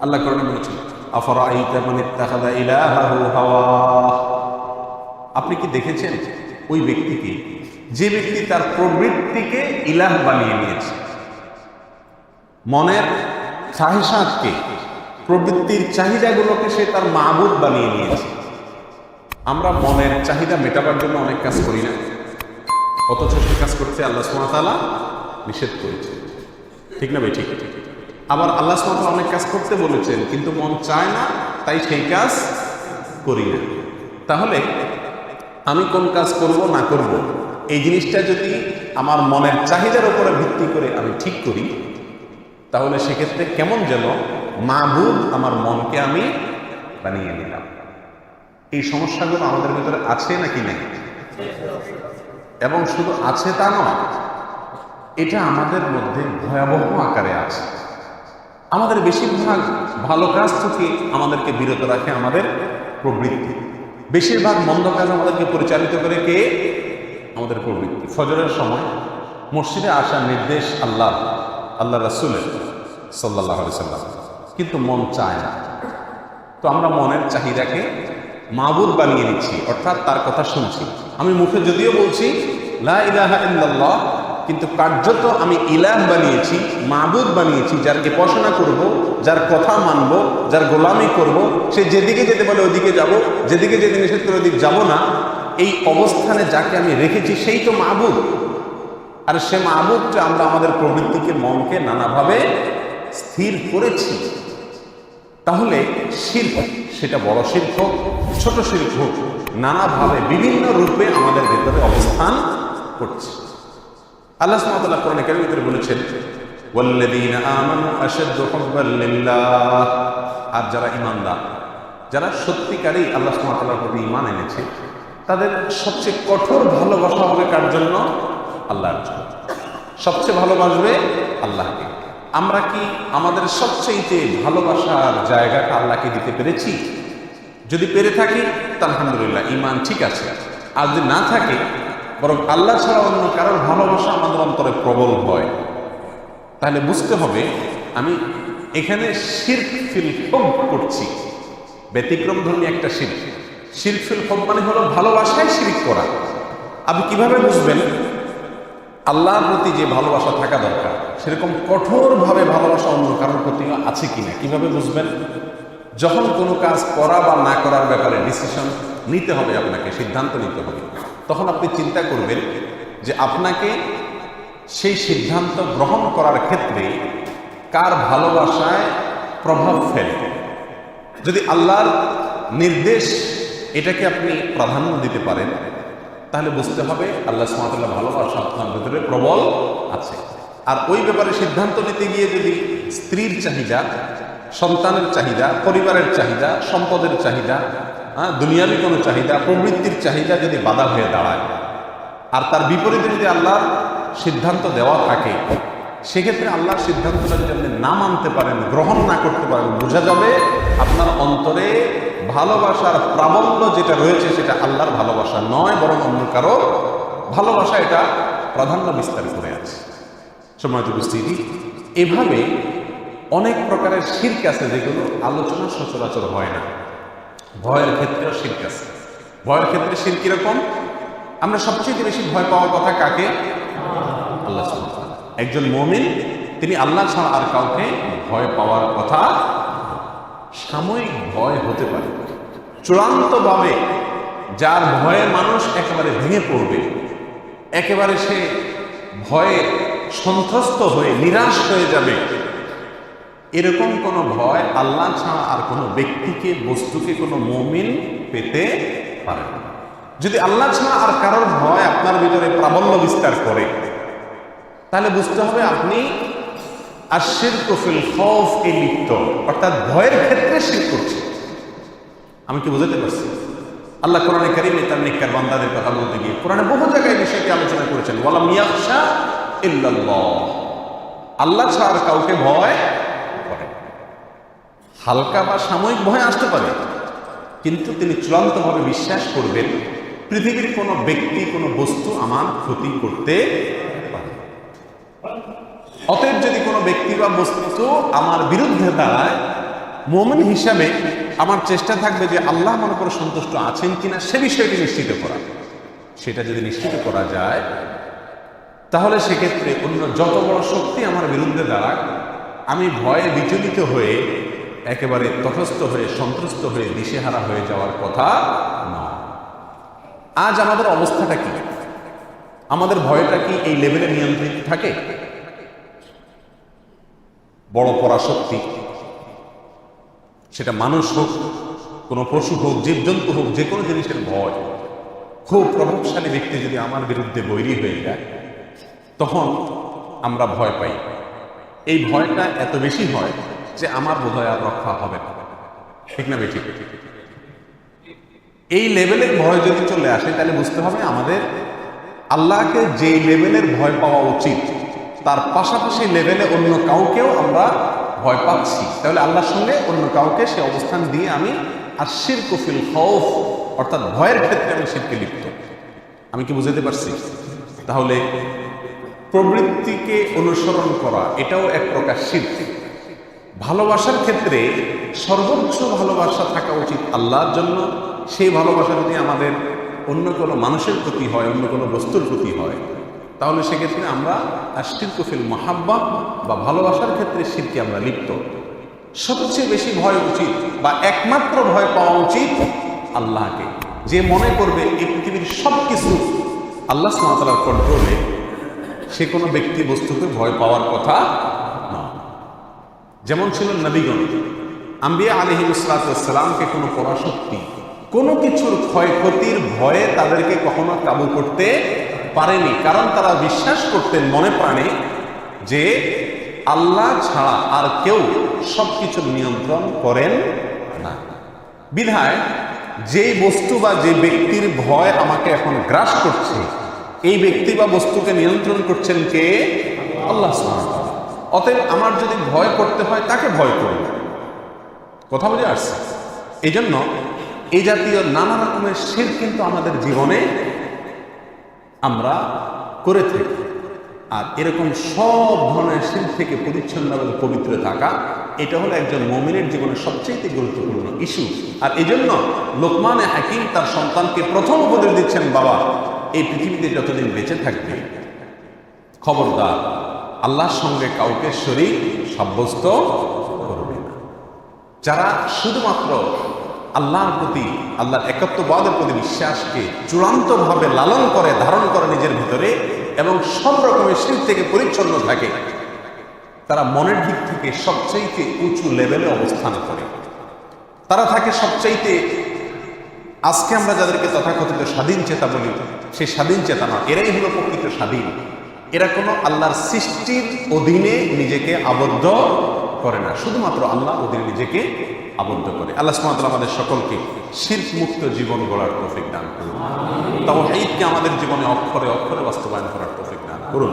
আল্লাহ করণে বলেছেন আপনি কি দেখেছেন ওই ব্যক্তিকে যে ব্যক্তি তার প্রবৃত্তিকে ইলাহ বানিয়ে নিয়েছে? মনের খাহেসাতকে প্রবৃত্তির চাহিদাগুলোকে সে তার মাবুদ বানিয়ে নিয়েছে। আমরা মনের চাহিদা মেটাবার জন্য অনেক কাজ করি না। অথচ সে কাজ করতে আল্লাহ সুমাতালা নিষেধ করেছে। ঠিক না ভাই, ঠিক? আবার আল্লাহ সুমাতালা অনেক কাজ করতে বলেছেন, কিন্তু মন চায় না, তাই সেই কাজ করি না। তাহলে আমি কোন কাজ করব, না করব? এই জিনিসটা যদি আমার মনের চাহিদার উপরে ভিত্তি করে আমি ঠিক করি, তাহলে সেক্ষেত্রে কেমন যেন মাহবুদ আমার মনকে আমি বানিয়ে নিলাম। এই সমস্যাগুলো আমাদের ভিতরে আছে নাকি নেই? এবং শুধু আছে তা নয় এটা আমাদের মধ্যে ভয়াবহ আকারে আছে। আমাদের বেশিরভাগ ভালো কাজ থেকে আমাদেরকে বিরত রাখে আমাদের প্রবৃত্তি। বেশিরভাগ মন্দ কাজ আমাদেরকে পরিচালিত করে কে? আমাদের প্রবৃত্তি। ফজরের সময় মসজিদে আসার নির্দেশ আল্লাহ আল্লাহ রাসুলের সাল্লাহ সাল্লাম। কিন্তু মন চায় না। তো আমরা মনের চাহিদাকে মাবুদ বানিয়ে নিচ্ছি, অর্থাৎ তার কথা শুনছি। আমি মুখে যদিও বলছি, লা ইলাহা ইল্লাল্লাহ কিন্তু কার্যত আমি ইলাহ বানিয়েছি, মাবুদ বানিয়েছি যার উপাসনা করব, যার কথা মানব, যার গোলামি করব, সে যেদিকে যেতে বলে ওদিকে যাব, যেদিকে যেতে নিষেধ করে ওদিকে যাব না, এই অবস্থানে যাকে আমি রেখেছি সেই তো মাবুদ। আর সে মাবুদটা আমরা আমাদের প্রবৃত্তিকে, মনকে নানাভাবে স্থির করেছি। তাহলে শিল্প সেটা বড় শিল্প ছোট শিল্প নানাভাবে বিভিন্ন রূপে আমাদের ভেতরে অবস্থান করছে। আল্লাহ সুবহানাহু কোরআনে কারিমের ভিতরে বলেছেন, ওয়াল্লাযীনা আমানু আশাদ্দু হুব্বান লিল্লাহ। আর যারা ঈমানদার, যারা সত্যিকারই আল্লাহ সুবহানাহু প্রতি ঈমান এনেছে, তাদের সবচেয়ে কঠোর ভালোবাসা হবে কার জন্য? আল্লাহর জন্য। সবচেয়ে ভালোবাসবে আল্লাহকে। আমরা কি আমাদের সবচেয়ে ভালোবাসার জায়গাটা আল্লাহকে দিতে পেরেছি? যদি পেরে থাকি আলহামদুলিল্লাহ ইমান ঠিক আছে। আর যদি না থাকে বরং আল্লাহ ছাড়া অন্য কারোর ভালোবাসা আমাদের অন্তরে প্রবল হয়। তাহলে বুঝতে হবে, আমি এখানে শির্ক ফিল করছি। ব্যতিক্রম ধর্মী একটা শিল্প শির্ক ফিল মানে হলো ভালোবাসায় শিরিক করা। আপনি কীভাবে বুঝবেন? আল্লাহর প্রতি যে ভালোবাসা থাকা দরকার, সেরকম কঠোরভাবে ভালোবাসা অন্য কারোর প্রতি আছে কিনা, কীভাবে বুঝবেন? যখন কোনো কাজ করা বা না করার ব্যাপারে ডিসিশন নিতে হবে আপনাকে, সিদ্ধান্ত নিতে হবে। তখন আপনি চিন্তা করবেন যে আপনাকে সেই সিদ্ধান্ত গ্রহণ করার ক্ষেত্রে কার ভালোবাসায় প্রভাব ফেলে? যদি আল্লাহর নির্দেশ এটাকে আপনি প্রাধান্য দিতে পারেন, তাহলে বুঝতে হবে আল্লাহ সুমাতাল্লাহ ভালোবাসা আপনার ভেতরে প্রবল আছে। আর ওই ব্যাপারে সিদ্ধান্ত নিতে গিয়ে যদি স্ত্রীর চাহিদা, সন্তানের চাহিদা, পরিবারের চাহিদা, সম্পদের চাহিদা হ্যাঁ দুনিয়াবি কোনো চাহিদা, প্রবৃত্তির চাহিদা যদি বাধা হয়ে দাঁড়ায়, আর তার বিপরীতে যদি আল্লাহর সিদ্ধান্ত দেওয়া থাকে, সেক্ষেত্রে আল্লাহর সিদ্ধান্তটা যদি আপনি না মানতে পারেন, গ্রহণ না করতে পারেন, বোঝা যাবে আপনার অন্তরে ভালোবাসার প্রাবল্য যেটা রয়েছে সেটা আল্লাহর ভালোবাসা নয়, বরং অন্য কারও ভালোবাসা এটা প্রাধান্য বিস্তার করে আছে। সময় উপস্থিতি, এভাবে অনেক প্রকারের শির্ক আছে যেগুলো আলোচনা সচরাচর হয় না। ভয়ের ক্ষেত্রেও শির্ক আছে। ভয়ের ক্ষেত্রে শির কীরকম? আমরা সবচেয়ে বেশি ভয় পাওয়ার কথা কাকে? আল্লাহ। একজন মমিন, তিনি আল্লাহ ছাড়া আর কাউকে ভয় পাওয়ার কথা সাময়িক ভয় হতে পারে। চূড়ান্তভাবে যার ভয়ে মানুষ একেবারে ভেঙে পড়বে, একেবারে সে ভয়ে সন্ত্রস্ত হয়ে, নিরাশ হয়ে যাবে এরকম কোনো ভয় আল্লাহ ছাড়া আর কোনো ব্যক্তিকে, বস্তুকে, কোনো মমিন পেতে পারে না। যদি আল্লাহ ছাড়া আর কারোর ভয় আপনার ভিতরে প্রাবল্য বিস্তার করে, তাহলে বুঝতে হবে আপনি আর শিরকফিল খফ এ লিপ্ত। অর্থাৎ ভয়ের ক্ষেত্রে শির করছে আমি কি বুঝতে পারছি? আল্লাহ কোরআনে কারিমে তার নিকার বান্দাদের কথা বলতে গিয়ে কোরআনে বহু জায়গায় বিষয়টি আলোচনা করেছেন। ওয়ালা মিয়াকশা ইল্লাল্লাহ। আল্লাহ ছাড়া আর কাউকে ভয়। হালকা বা সাময়িক ভয় আসতে পারে, কিন্তু তিনি চূড়ান্তভাবে বিশ্বাস করবেন, পৃথিবীর কোনো ব্যক্তি, কোনো বস্তু আমার ক্ষতি করতে পারে। অতএব যদি কোনো ব্যক্তি বা বস্তু আমার বিরুদ্ধে দাঁড়ায়, মোমেন হিসাবে আমার চেষ্টা থাকবে যে আল্লাহ মনে করে সন্তুষ্ট আছেন কিনা সে বিষয়টি নিশ্চিত করা। সেটা যদি নিশ্চিত করা যায়, তাহলে সেক্ষেত্রে অন্য যত বড় শক্তি আমার বিরুদ্ধে দাঁড়াক, আমি ভয়ে বিচলিত হয়ে একেবারে তটস্থ হয়ে সন্ত্রস্ত হয়ে, দিশেহারা হয়ে যাওয়ার কথা নয় আজ আমাদের অবস্থাটা কি? আমাদের ভয়টা কি এই লেভেলে নিয়ন্ত্রিত থাকে? বড় পরাশক্তি। সেটা মানুষ হোক, কোনো পশু হোক, জীবজন্তু হোক, যে কোনো জিনিসের ভয়। খুব প্রভাবশালী ব্যক্তি যদি আমার বিরুদ্ধে বৈরী হয়ে যায়, তখন আমরা ভয় পাই। এই ভয়টা এত বেশি হয় যে আমার বোধহয় আর রক্ষা হবে না। ঠিক না বেঠিক? এই লেভেলের ভয় যদি চলে আসে, তাহলে বুঝতে হবে আমাদের আল্লাহকে যে লেভেলের ভয় পাওয়া উচিত, তার পাশাপাশি লেভেলে অন্য কাউকেও আমরা ভয় পাচ্ছি। তাহলে আল্লাহর সঙ্গে অন্য কাউকে সে অবস্থান দিয়ে আমি আর শির কুফিল খৌফ, অর্থাৎ ভয়ের ক্ষেত্রে আমি শিরকে লিপ্ত। আমি কি বুঝাতে পারছি? তাহলে প্রবৃত্তিকে অনুসরণ করা, এটাও এক প্রকার শিল্প ভালোবাসার ক্ষেত্রে সর্বোচ্চ ভালোবাসা থাকা উচিত আল্লাহর জন্য। সেই ভালোবাসা যদি আমাদের অন্য কোনো মানুষের প্রতি হয়, অন্য কোনো বস্তুর প্রতি হয়, তাহলে সেক্ষেত্রে আমরা আশিরকুফিল মহাব্বা বা ভালোবাসার ক্ষেত্রে শিরকে আমরা লিপ্ত। সবচেয়ে বেশি ভয় উচিত বা একমাত্র ভয় পাওয়া উচিত আল্লাহকে। যে মনে করবে এই পৃথিবীর সব কিছু আল্লাহ সুমাতালার কন্ট্রোলে সে কোনো ব্যক্তি বস্তুকে ভয় পাওয়ার কথা যেমন ছিল নবীগণ। আম্বিয়া আলহি ইসলাতামকে কোনো পরাশক্তি, কোনো কিছুর ক্ষয়ক্ষতির ভয়ে তাদেরকে কখনো কাবু করতে পারেনি। কারণ তারা বিশ্বাস করতেন, মনে প্রাণে যে আল্লাহ ছাড়া আর কেউ সব কিছুর নিয়ন্ত্রণ করেন না। বিধায় যে বস্তু বা যে ব্যক্তির ভয় আমাকে এখন গ্রাস করছে, এই ব্যক্তি বা বস্তুকে নিয়ন্ত্রণ করছেন কে? আল্লাহ। অতএব আমার যদি ভয় করতে হয়, তাকে ভয় করব কথা বুঝে আসছে? এই জন্য এই জাতীয় নানা রকমের শির কিন্তু আমাদের জীবনে আমরা করে থাকি। আর এরকম সব ধরনের শির থেকে পরিচ্ছন্ন এবং পবিত্র থাকা, এটা হলো একজন মমিনের জীবনের সবচেয়ে গুরুত্বপূর্ণ ইস্যু। আর এই জন্য লোকমানে হাকিম তার সন্তানকে প্রথম উপদেশ দিচ্ছেন, বাবা, এই পৃথিবীতে যতদিন বেঁচে থাকবে, খবরদার আল্লাহর সঙ্গে কাউকে শরীর সাব্যস্ত করবে না। যারা শুধুমাত্র আল্লাহর প্রতি, আল্লাহর একত্ববাদের প্রতি বিশ্বাসকে চূড়ান্তভাবে লালন করে, ধারণ করে নিজের ভিতরে এবং সব রকমের শিল্প থেকে পরিচ্ছন্ন থাকে, তারা মনের দিক থেকে সবচাইতে উঁচু লেভেলে অবস্থান করে। তারা থাকে সবচাইতে, আজকে আমরা যাদেরকে তথাকথিত স্বাধীন চেতা বলি, সেই স্বাধীন চেতনা এরাই হলো প্রকৃত স্বাধীন। এরা কোনো আল্লাহর সৃষ্টির অধীনে নিজেকে আবদ্ধ করে না। শুধুমাত্র আল্লাহ অধীনে নিজেকে আবদ্ধ করে। আল্লাহ সুমাত আমাদের সকলকে শিল্প মুক্ত জীবন গড়ার তৌফিক দান করুন। তাও ঈদকে আমাদের জীবনে অক্ষরে অক্ষরে বাস্তবায়ন করার তৌফিক দান করুন।